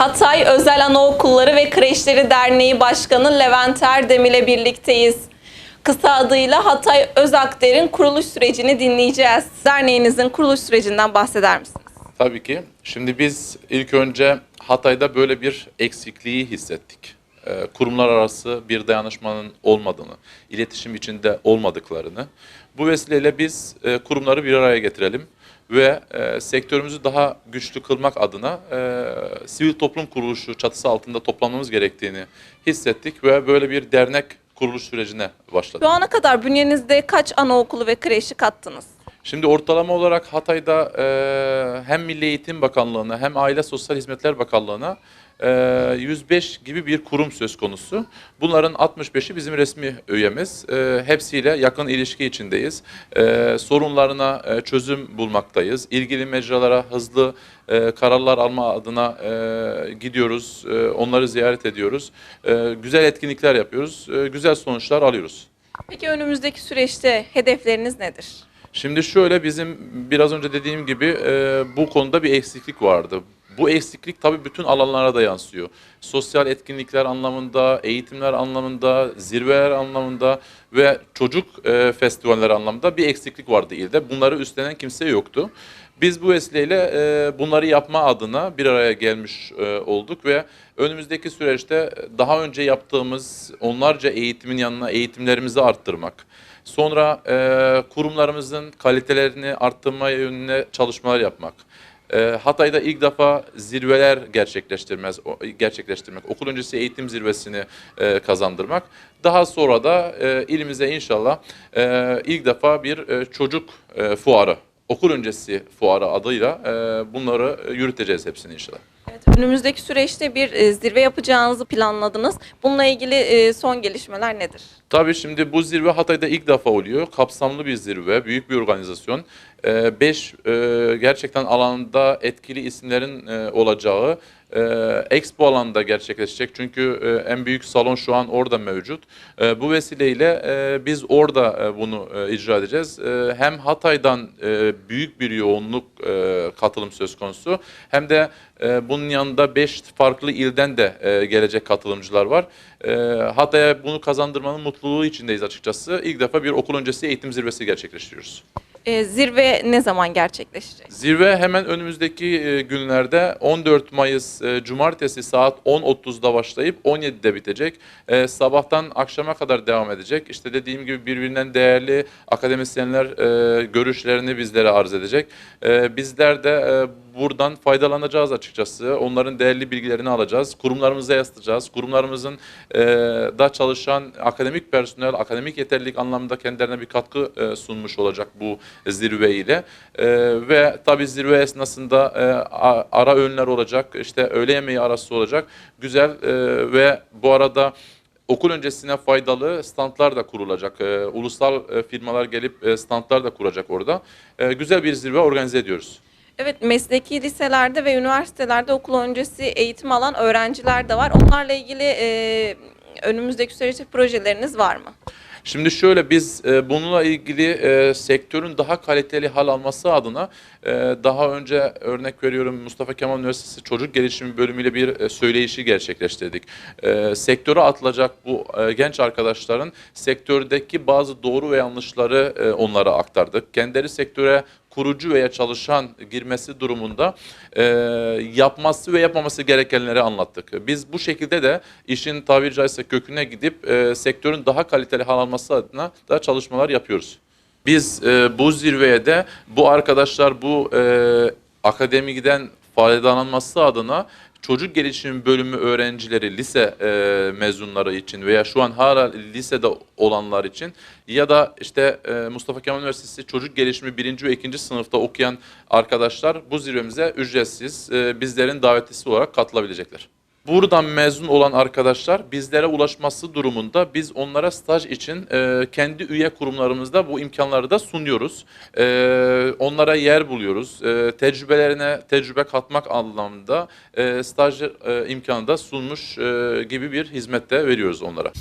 Hatay Özel Anaokulları ve Kreşleri Derneği Başkanı Levent Erdem ile birlikteyiz. Kısa adıyla Hatay Özakder'in kuruluş sürecini dinleyeceğiz. Derneğinizin kuruluş sürecinden bahseder misiniz? Tabii ki. Şimdi biz ilk önce Hatay'da böyle bir eksikliği hissettik. Ee, Kurumlar arası bir dayanışmanın olmadığını, iletişim içinde olmadıklarını. Bu vesileyle biz e, kurumları bir araya getirelim ve e, sektörümüzü daha güçlü kılmak adına e, sivil toplum kuruluşu çatısı altında toplanmamız gerektiğini hissettik ve böyle bir dernek kuruluş sürecine başladık. Şu ana kadar bünyenizde kaç anaokulu ve kreşi kattınız? Şimdi ortalama olarak Hatay'da e, hem Milli Eğitim Bakanlığı'na hem Aile Sosyal Hizmetler Bakanlığı'na e, 105 gibi bir kurum söz konusu. Bunların 65'i bizim resmi üyemiz. E, hepsiyle yakın ilişki içindeyiz. E, sorunlarına e, çözüm bulmaktayız. İlgili mecralara hızlı e, kararlar alma adına e, gidiyoruz. E, onları ziyaret ediyoruz. E, güzel etkinlikler yapıyoruz. E, güzel sonuçlar alıyoruz. Peki önümüzdeki süreçte hedefleriniz nedir? Şimdi şöyle bizim biraz önce dediğim gibi e, bu konuda bir eksiklik vardı. Bu eksiklik tabii bütün alanlara da yansıyor. Sosyal etkinlikler anlamında, eğitimler anlamında, zirveler anlamında ve çocuk e, festivaller anlamında bir eksiklik vardı ilde. Bunları üstlenen kimse yoktu. Biz bu vesileyle e, bunları yapma adına bir araya gelmiş e, olduk ve önümüzdeki süreçte daha önce yaptığımız onlarca eğitimin yanına eğitimlerimizi arttırmak, Sonra e, kurumlarımızın kalitelerini arttırma yönüne çalışmalar yapmak. E, Hatay'da ilk defa zirveler gerçekleştirmez, gerçekleştirmek, okul öncesi eğitim zirvesini e, kazandırmak. Daha sonra da e, ilimize inşallah e, ilk defa bir çocuk fuarı, okul öncesi fuarı adıyla bunları yürüteceğiz hepsini inşallah. Evet, önümüzdeki süreçte bir zirve yapacağınızı planladınız. Bununla ilgili son gelişmeler nedir? Tabii şimdi bu zirve Hatay'da ilk defa oluyor. Kapsamlı bir zirve, büyük bir organizasyon. Ee, beş e, gerçekten alanda etkili isimlerin e, olacağı e, Expo alanında gerçekleşecek. Çünkü e, en büyük salon şu an orada mevcut. E, bu vesileyle e, biz orada e, bunu e, icra edeceğiz. E, hem Hatay'dan e, büyük bir yoğunluk e, katılım söz konusu hem de e, bunun yanında beş farklı ilden de e, gelecek katılımcılar var. E, Hatay'a bunu kazandırmanın mutluluğu içindeyiz açıkçası. İlk defa bir okul öncesi eğitim zirvesi gerçekleştiriyoruz. E, zirve ne zaman gerçekleşecek? Zirve hemen önümüzdeki e, günlerde 14 Mayıs e, Cumartesi saat 10.30'da başlayıp 17'de bitecek. E, Sabahtan akşama kadar devam edecek. İşte dediğim gibi birbirinden değerli akademisyenler e, görüşlerini bizlere arz edecek. E, Bizler de e, buradan faydalanacağız açıkçası. Onların değerli bilgilerini alacağız. Kurumlarımıza yansıtacağız. Kurumlarımızın e, da çalışan akademik personel, akademik yeterlilik anlamında kendilerine bir katkı e, sunmuş olacak bu zirve ile. E, ve tabii zirve esnasında e, ara öğünler olacak. İşte öğle yemeği arası olacak. Güzel e, ve bu arada okul öncesine faydalı standlar da kurulacak. E, ulusal e, firmalar gelip e, standlar da kuracak orada. E, güzel bir zirve organize ediyoruz. Evet, mesleki liselerde ve üniversitelerde okul öncesi eğitim alan öğrenciler de var. Onlarla ilgili e, önümüzdeki süreçte projeleriniz var mı? Şimdi şöyle biz e, bununla ilgili e, sektörün daha kaliteli hal alması adına e, daha önce örnek veriyorum Mustafa Kemal Üniversitesi Çocuk Gelişimi bölümüyle bir e, söyleyişi gerçekleştirdik. E, sektöre atılacak bu e, genç arkadaşların sektördeki bazı doğru ve yanlışları e, onlara aktardık. Kendileri sektöre kurucu veya çalışan girmesi durumunda e, yapması ve yapmaması gerekenleri anlattık. Biz bu şekilde de işin tabiri caizse köküne gidip e, sektörün daha kaliteli hal alması adına da çalışmalar yapıyoruz. Biz e, bu zirveye de bu arkadaşlar bu e, akademiden faydalanması adına çocuk gelişim bölümü öğrencileri lise e, mezunları için veya şu an hala lisede olanlar için ya da işte e, Mustafa Kemal Üniversitesi çocuk gelişimi birinci ve ikinci sınıfta okuyan arkadaşlar bu zirvemize ücretsiz e, bizlerin davetlisi olarak katılabilecekler. Buradan mezun olan arkadaşlar bizlere ulaşması durumunda biz onlara staj için e, kendi üye kurumlarımızda bu imkanları da sunuyoruz. E, onlara yer buluyoruz. E, tecrübelerine tecrübe katmak anlamında e, staj e, imkanı da sunmuş e, gibi bir hizmet de veriyoruz onlara.